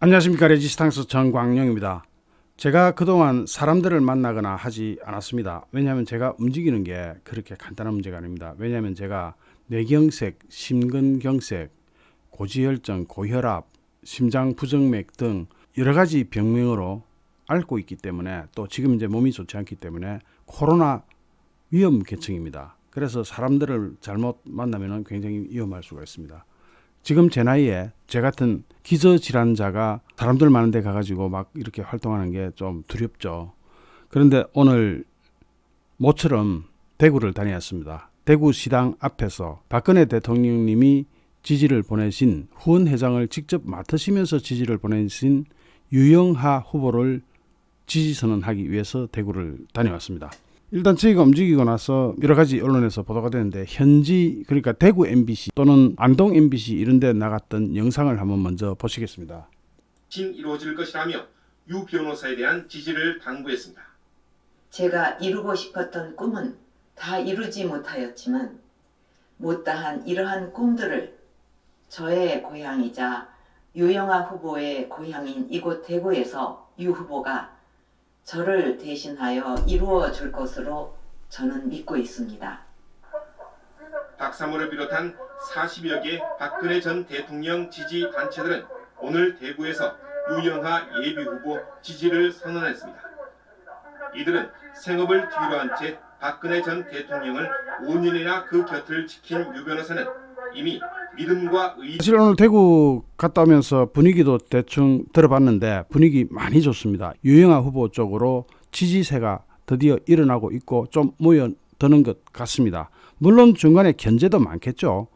안녕하십니까 레지스탕스 정광영입니다. 제가 그동안 사람들을 만나거나 하지 않았습니다. 왜냐하면 제가 움직이는 게 그렇게 간단한 문제가 아닙니다. 왜냐하면 제가 뇌경색, 심근경색, 고지혈증, 고혈압, 심장 부정맥 등 여러 가지 병명으로 앓고 있기 때문에 또 지금 이제 몸이 좋지 않기 때문에 코로나 위험 계층입니다. 그래서 사람들을 잘못 만나면 굉장히 위험할 수가 있습니다. 지금 제 나이에 제 같은 기저 질환자가 사람들 많은 데 가가지고 막 이렇게 활동하는 게 좀 두렵죠. 그런데 오늘 모처럼 대구를 다녔습니다. 대구 시당 앞에서 박근혜 대통령님이 지지를 보내신 후원 회장을 직접 맡으시면서 지지를 보내신 유영하 후보를 지지 선언하기 위해서 대구를 다녀왔습니다. 일단 저희가 움직이고 나서 여러 가지 언론에서 보도가 되는데 현지 그러니까 대구 MBC 또는 안동 MBC 이런 데 나갔던 영상을 한번 먼저 보시겠습니다. 진 이루어질 것이라며 유 변호사에 대한 지지를 당부했습니다. 제가 이루고 싶었던 꿈은 다 이루지 못하였지만 못다한 이러한 꿈들을 저의 고향이자 유영아 후보의 고향인 이곳 대구에서 유 후보가 저를 대신하여 이루어 줄 것으로 저는 믿고 있습니다. 박사모를 비롯한 40여 개 박근혜 전 대통령 지지 단체들은 오늘 대구에서 유영하 예비 후보 지지를 선언했습니다. 이들은 생업을 뒤로 한 채 박근혜 전 대통령을 5년이나 그 곁을 지킨 유 변호사는 이미 믿음과 의 사실 오늘 대구 갔다 오면서 분위기도 대충 들어봤는데 분위기 많이 좋습니다. 유영아 후보 쪽으로 지지세가 드디어 일어나고 있고 좀 모여드는 것 같습니다. 물론 중간에 견제도 많겠죠.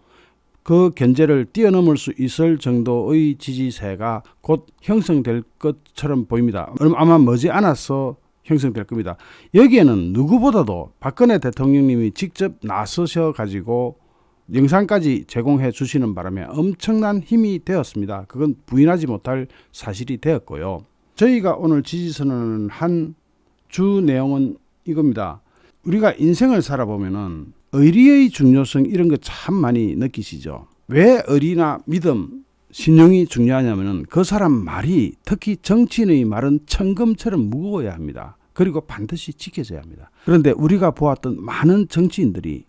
그 견제를 뛰어넘을 수 있을 정도의 지지세가 곧 형성될 것처럼 보입니다. 아마 머지 않아서 형성될 겁니다. 여기에는 누구보다도 박근혜 대통령님이 직접 나서셔 가지고 영상까지 제공해 주시는 바람에 엄청난 힘이 되었습니다. 그건 부인하지 못할 사실이 되었고요. 저희가 오늘 지지선언을 한 주 내용은 이겁니다. 우리가 인생을 살아보면은 의리의 중요성 이런 거 참 많이 느끼시죠. 왜 의리나 믿음, 신용이 중요하냐면은 그 사람 말이 특히 정치인의 말은 천금처럼 무거워야 합니다. 그리고 반드시 지켜져야 합니다. 그런데 우리가 보았던 많은 정치인들이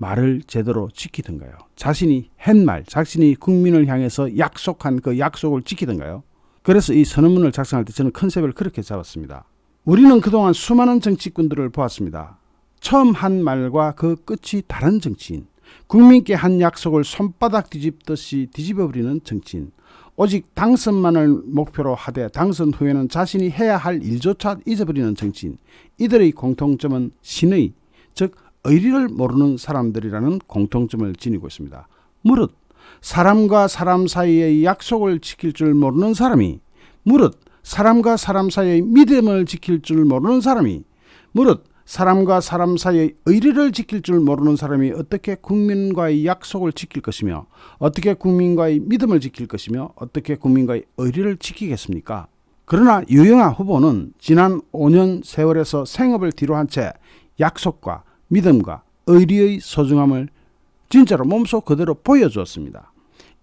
말을 제대로 지키던가요? 자신이 한 말, 자신이 국민을 향해서 약속한 그 약속을 지키던가요? 그래서 이 선언문을 작성할 때 저는 컨셉을 그렇게 잡았습니다. 우리는 그동안 수많은 정치꾼들을 보았습니다. 처음 한 말과 그 끝이 다른 정치인, 국민께 한 약속을 손바닥 뒤집듯이 뒤집어버리는 정치인, 오직 당선만을 목표로 하되 당선 후에는 자신이 해야 할 일조차 잊어버리는 정치인, 이들의 공통점은 신의, 즉 의리를 모르는 사람들이라는 공통점을 지니고 있습니다. 무릇 사람과 사람 사이의 약속을 지킬 줄 모르는 사람이 무릇 사람과 사람 사이의 믿음을 지킬 줄 모르는 사람이 무릇 사람과 사람 사이의 의리를 지킬 줄 모르는 사람이 어떻게 국민과의 약속을 지킬 것이며 어떻게 국민과의 믿음을 지킬 것이며 어떻게 국민과의 의리를 지키겠습니까? 그러나 유영아 후보는 지난 5년 세월에서 생업을 뒤로 한 채 약속과 믿음과 의리의 소중함을 진짜로 몸소 그대로 보여주었습니다.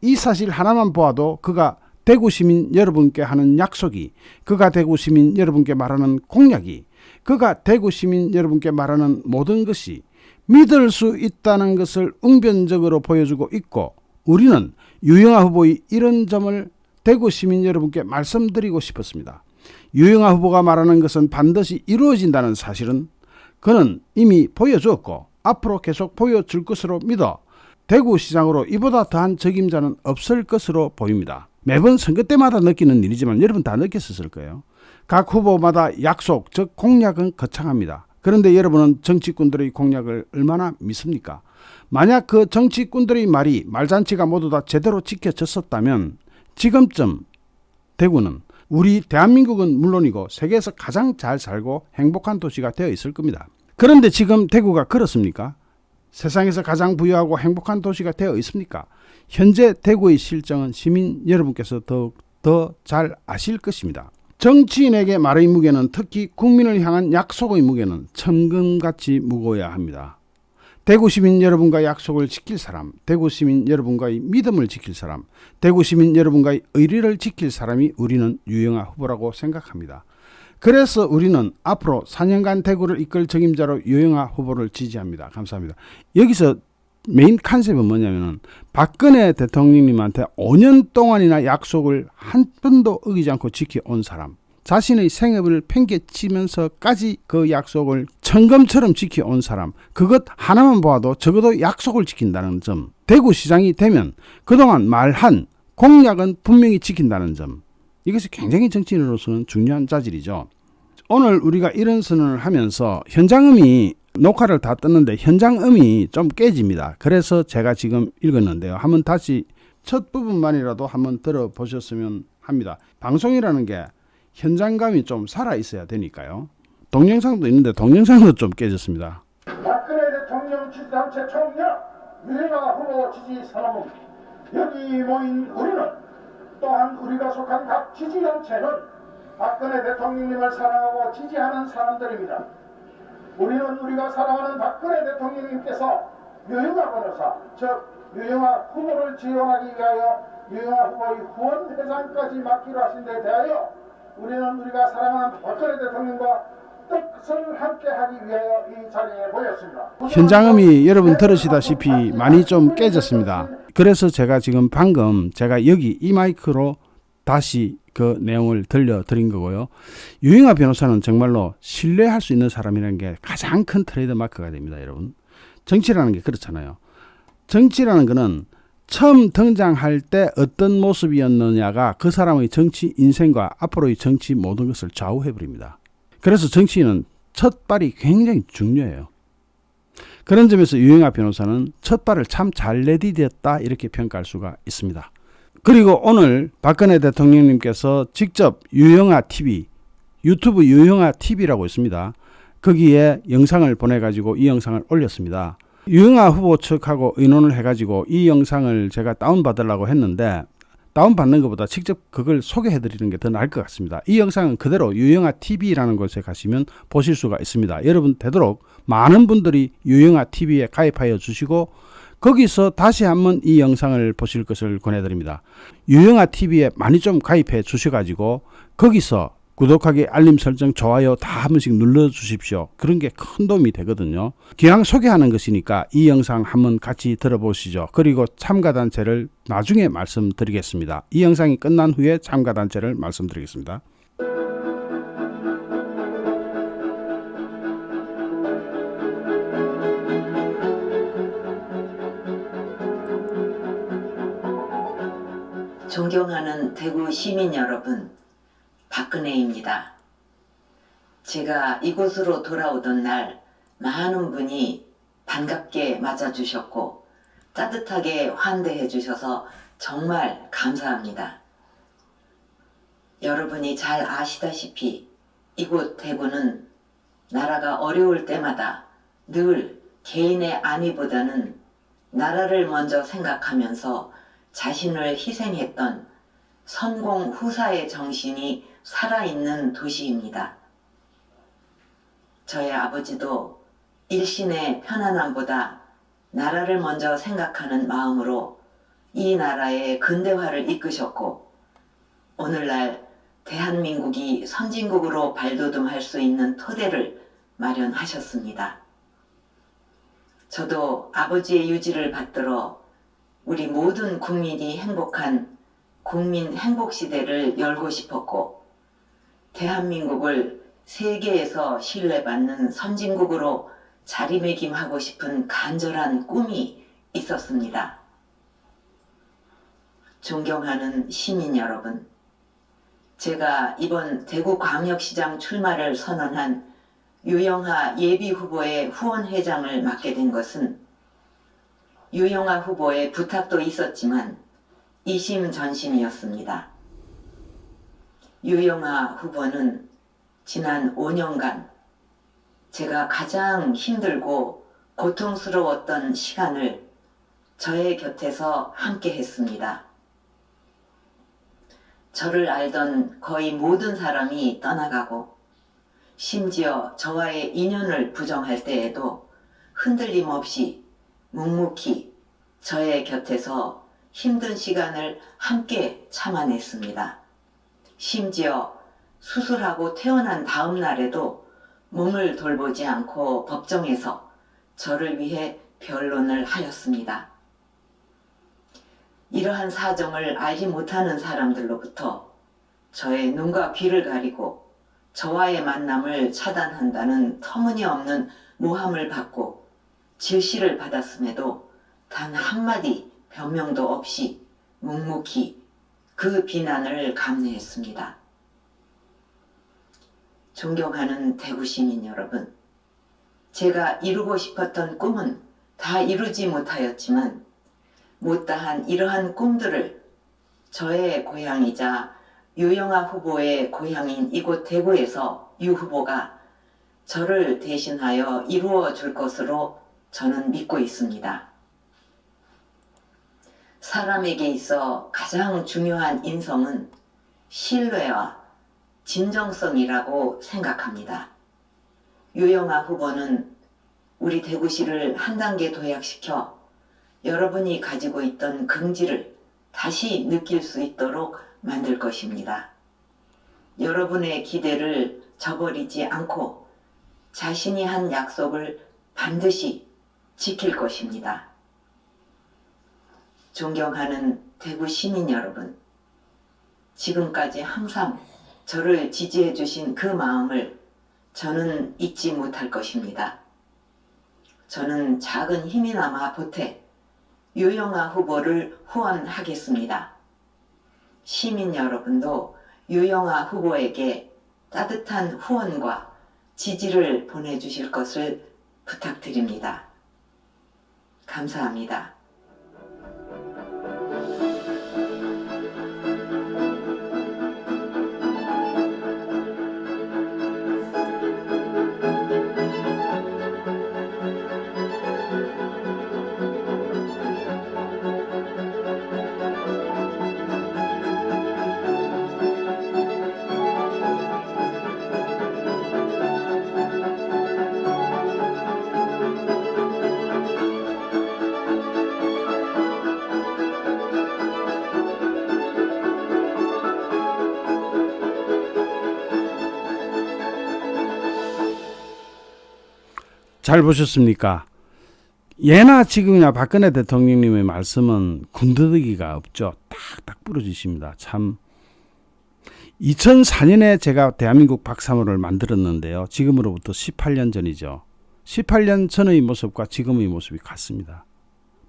이 사실 하나만 보아도 그가 대구 시민 여러분께 하는 약속이, 그가 대구 시민 여러분께 말하는 공약이, 그가 대구 시민 여러분께 말하는 모든 것이 믿을 수 있다는 것을 웅변적으로 보여주고 있고, 우리는 유영아 후보의 이런 점을 대구 시민 여러분께 말씀드리고 싶었습니다. 유영아 후보가 말하는 것은 반드시 이루어진다는 사실은 그는 이미 보여주었고 앞으로 계속 보여줄 것으로 믿어 대구 시장으로 이보다 더한 적임자는 없을 것으로 보입니다. 매번 선거 때마다 느끼는 일이지만 여러분 다 느꼈었을 거예요. 각 후보마다 약속, 즉 공약은 거창합니다. 그런데 여러분은 정치꾼들의 공약을 얼마나 믿습니까? 만약 그 정치꾼들의 말이 말잔치가 모두 다 제대로 지켜졌었다면 지금쯤 대구는 우리 대한민국은 물론이고 세계에서 가장 잘 살고 행복한 도시가 되어 있을 겁니다. 그런데 지금 대구가 그렇습니까? 세상에서 가장 부유하고 행복한 도시가 되어 있습니까? 현재 대구의 실정은 시민 여러분께서 더욱 더 잘 아실 것입니다. 정치인에게 말의 무게는 특히 국민을 향한 약속의 무게는 천금같이 무거워야 합니다. 대구 시민 여러분과 약속을 지킬 사람, 대구 시민 여러분과의 믿음을 지킬 사람, 대구 시민 여러분과의 의리를 지킬 사람이 우리는 유영아 후보라고 생각합니다. 그래서 우리는 앞으로 4년간 대구를 이끌 적임자로 유영아 후보를 지지합니다. 감사합니다. 여기서 메인 컨셉은 뭐냐면은 박근혜 대통령님한테 5년 동안이나 약속을 한 번도 어기지 않고 지켜온 사람. 자신의 생업을 팽개치면서까지 그 약속을 천검처럼 지켜온 사람. 그것 하나만 보아도 적어도 약속을 지킨다는 점. 대구시장이 되면 그동안 말한 공약은 분명히 지킨다는 점. 이것이 굉장히 정치인으로서는 중요한 자질이죠. 오늘 우리가 이런 선언을 하면서 현장음이 녹화를 다 떴는데 현장음이 좀 깨집니다. 그래서 제가 지금 읽었는데요. 한번 다시 첫 부분만이라도 한번 들어보셨으면 합니다. 방송이라는 게 현장감이 좀 살아 있어야 되니까요. 동영상도 있는데 동영상도 좀 깨졌습니다. 박근혜 대통령 지지단체 총력 유영아 후보 지지 사람은 여기 모인 우리는 또한 우리가 속한 각 지지단체는 박근혜 대통령님을 사랑하고 지지하는 사람들입니다. 우리는 우리가 사랑하는 박근혜 대통령님께서 유영아 변호사, 즉 유영아 후보를 지원하기 위하여 유영아 후보의 후원 회장까지 맡기로 하신 데 대하여 우리는 우리가 사랑하는 박근혜 대통령과 뜻을 함께하기 위하여 이 자리에 모였습니다. 현장음이 여러분 들으시다시피 많이 좀 깨졌습니다. 그래서 제가 지금 방금 제가 여기 이 마이크로 다시 그 내용을 들려드린 거고요. 유영아 변호사는 정말로 신뢰할 수 있는 사람이라는 게 가장 큰 트레이드 마크가 됩니다, 여러분. 정치라는 게 그렇잖아요. 정치라는 거는 처음 등장할 때 어떤 모습이었느냐가 그 사람의 정치 인생과 앞으로의 정치 모든 것을 좌우해 버립니다. 그래서 정치인은 첫 발이 굉장히 중요해요. 그런 점에서 유영아 변호사는 첫 발을 참 잘 내디뎠다 이렇게 평가할 수가 있습니다. 그리고 오늘 박근혜 대통령님께서 직접 유영아 TV 유튜브 유영아 TV라고 있습니다. 거기에 영상을 보내가지고 이 영상을 올렸습니다. 유영아 후보 측하고 의논을 해가지고 이 영상을 제가 다운받으려고 했는데 다운받는 것보다 직접 그걸 소개해드리는 게 더 나을 것 같습니다. 이 영상은 그대로 유영아 TV라는 곳에 가시면 보실 수가 있습니다. 여러분 되도록 많은 분들이 유영아 TV에 가입하여 주시고 거기서 다시 한번 이 영상을 보실 것을 권해드립니다. 유영아 TV에 많이 좀 가입해 주셔가지고 거기서 구독하기, 알림 설정, 좋아요 다 한 번씩 눌러 주십시오. 그런 게 큰 도움이 되거든요. 기왕 소개하는 것이니까 이 영상 한번 같이 들어보시죠. 그리고 참가 단체를 나중에 말씀드리겠습니다. 이 영상이 끝난 후에 참가 단체를 말씀드리겠습니다. 존경하는 대구 시민 여러분, 박근혜입니다. 제가 이곳으로 돌아오던 날 많은 분이 반갑게 맞아주셨고 따뜻하게 환대해 주셔서 정말 감사합니다. 여러분이 잘 아시다시피 이곳 대구는 나라가 어려울 때마다 늘 개인의 안위보다는 나라를 먼저 생각하면서 자신을 희생했던 선공 후사의 정신이 살아있는 도시입니다. 저의 아버지도 일신의 편안함보다 나라를 먼저 생각하는 마음으로 이 나라의 근대화를 이끄셨고 오늘날 대한민국이 선진국으로 발돋움할 수 있는 토대를 마련하셨습니다. 저도 아버지의 유지를 받들어 우리 모든 국민이 행복한 국민 행복 시대를 열고 싶었고 대한민국을 세계에서 신뢰받는 선진국으로 자리매김하고 싶은 간절한 꿈이 있었습니다. 존경하는 시민 여러분, 제가 이번 대구광역시장 출마를 선언한 유영하 예비 후보의 후원회장을 맡게 된 것은 유영하 후보의 부탁도 있었지만 이심전심이었습니다. 유영하 후보는 지난 5년간 제가 가장 힘들고 고통스러웠던 시간을 저의 곁에서 함께 했습니다. 저를 알던 거의 모든 사람이 떠나가고 심지어 저와의 인연을 부정할 때에도 흔들림 없이 묵묵히 저의 곁에서 힘든 시간을 함께 참아냈습니다. 심지어 수술하고 퇴원한 다음 날에도 몸을 돌보지 않고 법정에서 저를 위해 변론을 하였습니다. 이러한 사정을 알지 못하는 사람들로부터 저의 눈과 귀를 가리고 저와의 만남을 차단한다는 터무니없는 모함을 받고 질시를 받았음에도 단 한마디 변명도 없이 묵묵히 그 비난을 감내했습니다. 존경하는 대구 시민 여러분, 제가 이루고 싶었던 꿈은 다 이루지 못하였지만 못다한 이러한 꿈들을 저의 고향이자 유영아 후보의 고향인 이곳 대구에서 유 후보가 저를 대신하여 이루어 줄 것으로 저는 믿고 있습니다. 사람에게 있어 가장 중요한 인성은 신뢰와 진정성이라고 생각합니다. 유영아 후보는 우리 대구시를 한 단계 도약시켜 여러분이 가지고 있던 긍지를 다시 느낄 수 있도록 만들 것입니다. 여러분의 기대를 저버리지 않고 자신이 한 약속을 반드시 지킬 것입니다. 존경하는 대구 시민 여러분, 지금까지 항상 저를 지지해 주신 그 마음을 저는 잊지 못할 것입니다. 저는 작은 힘이나마 보태 유영아 후보를 후원하겠습니다. 시민 여러분도 유영아 후보에게 따뜻한 후원과 지지를 보내주실 것을 부탁드립니다. 감사합니다. 잘 보셨습니까? 예나 지금이나 박근혜 대통령님의 말씀은 군더더기가 없죠. 딱딱 부러지십니다. 참 2004년에 제가 대한민국 박사모를 만들었는데요. 지금으로부터 18년 전이죠. 18년 전의 모습과 지금의 모습이 같습니다.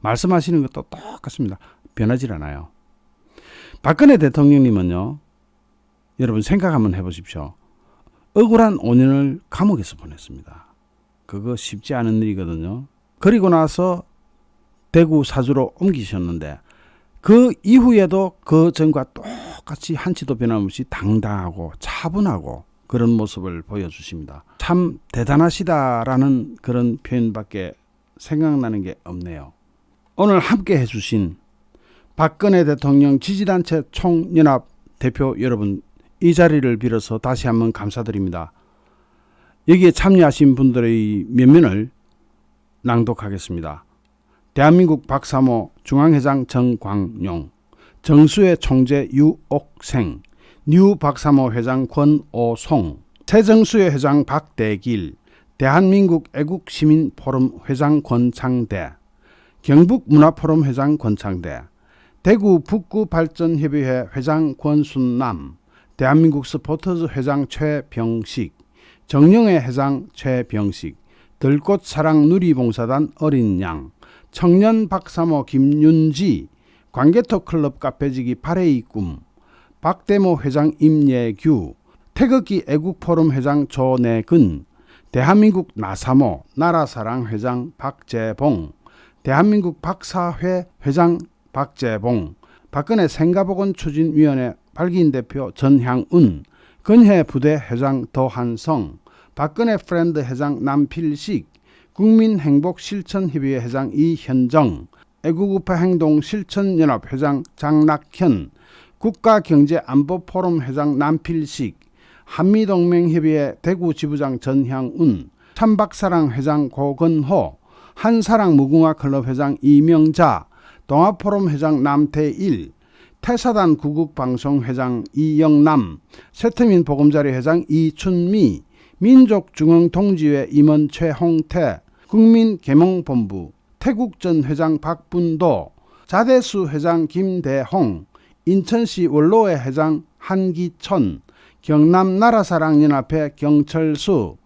말씀하시는 것도 똑같습니다. 변하지 않아요. 박근혜 대통령님은요. 여러분 생각 한번 해보십시오. 억울한 5년을 감옥에서 보냈습니다. 그거 쉽지 않은 일이거든요. 그리고 나서 대구 사주로 옮기셨는데 그 이후에도 그 전과 똑같이 한치도 변함없이 당당하고 차분하고 그런 모습을 보여주십니다. 참 대단하시다라는 그런 표현밖에 생각나는 게 없네요. 오늘 함께 해주신 박근혜 대통령 지지단체 총연합 대표 여러분 이 자리를 빌어서 다시 한번 감사드립니다. 여기에 참여하신 분들의 면면을 낭독하겠습니다. 대한민국 박사모 중앙회장 정광용, 정수회 총재 유옥생, 뉴 박사모 회장 권오송, 새정수회 회장 박대길, 대한민국 애국시민 포럼 회장 권창대, 경북문화포럼 회장 권창대, 대구 북구발전협의회 회장 권순남, 대한민국 스포터즈 회장 최병식, 정영회 회장 최병식, 들꽃 사랑 누리봉사단 어린 양, 청년 박사모 김윤지, 관계토 클럽 카페지기 바레이 꿈, 박대모 회장 임예규, 태극기 애국 포럼 회장 조내근, 대한민국 나사모 나라사랑 회장 박재봉, 대한민국 박사회 회장 박재봉, 박근혜 생가보건 추진위원회 발기인 대표 전향은, 근혜 부대 회장 더한성, 박근혜 프렌드 회장 남필식, 국민행복실천협의회 회장 이현정, 애국우파 행동 실천연합 회장 장낙현, 국가경제안보포럼 회장 남필식, 한미동맹협의회 대구지부장 전향운, 참박사랑 회장 고건호, 한사랑 무궁화 클럽 회장 이명자, 동아포럼 회장 남태일, 태사단 구국방송 회장 이영남, 세트민 보금자리 회장 이춘미, 민족중앙통지회 임원 최홍태, 국민개몽본부 태국전 회장 박분도, 자대수 회장 김대홍, 인천시 원로회 회장 한기천, 경남 나라사랑연합회 경철수,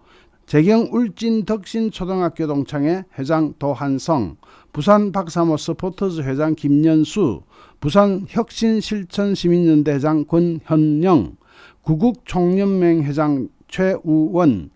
재경 울진 덕신 초등학교 동창회 회장 도한성, 부산 박사모 스포터즈 회장 김연수, 부산 혁신 실천 시민연대 회장 권현영, 구국 총연맹 회장 최우원,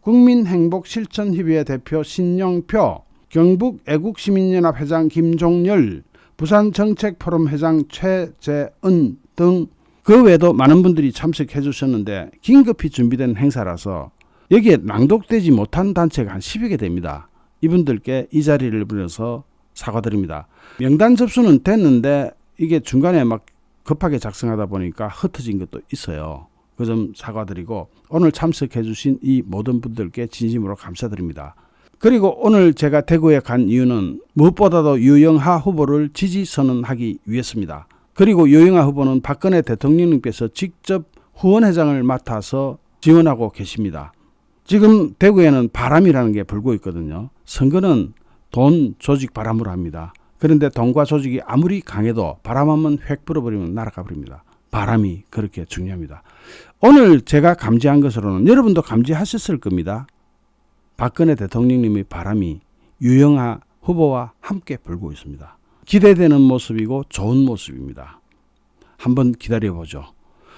국민행복실천협의회 대표 신영표, 경북 애국시민연합 회장 김종열, 부산정책포럼 회장 최재은 등 그 외에도 많은 분들이 참석해 주셨는데 긴급히 준비된 행사라서 여기에 낭독되지 못한 단체가 한 10여 개 됩니다. 이분들께 이 자리를 빌어서 사과드립니다. 명단 접수는 됐는데 이게 중간에 막 급하게 작성하다 보니까 흩어진 것도 있어요. 그 점 사과드리고 오늘 참석해 주신 이 모든 분들께 진심으로 감사드립니다. 그리고 오늘 제가 대구에 간 이유는 무엇보다도 유영하 후보를 지지 선언하기 위해서입니다. 그리고 유영하 후보는 박근혜 대통령님께서 직접 후원회장을 맡아서 지원하고 계십니다. 지금 대구에는 바람이라는 게 불고 있거든요. 선거는 돈, 조직, 바람으로 합니다. 그런데 돈과 조직이 아무리 강해도 바람 한번 획 불어버리면 날아가 버립니다. 바람이 그렇게 중요합니다. 오늘 제가 감지한 것으로는 여러분도 감지하셨을 겁니다. 박근혜 대통령님의 바람이 유영하 후보와 함께 불고 있습니다. 기대되는 모습이고 좋은 모습입니다. 한번 기다려보죠.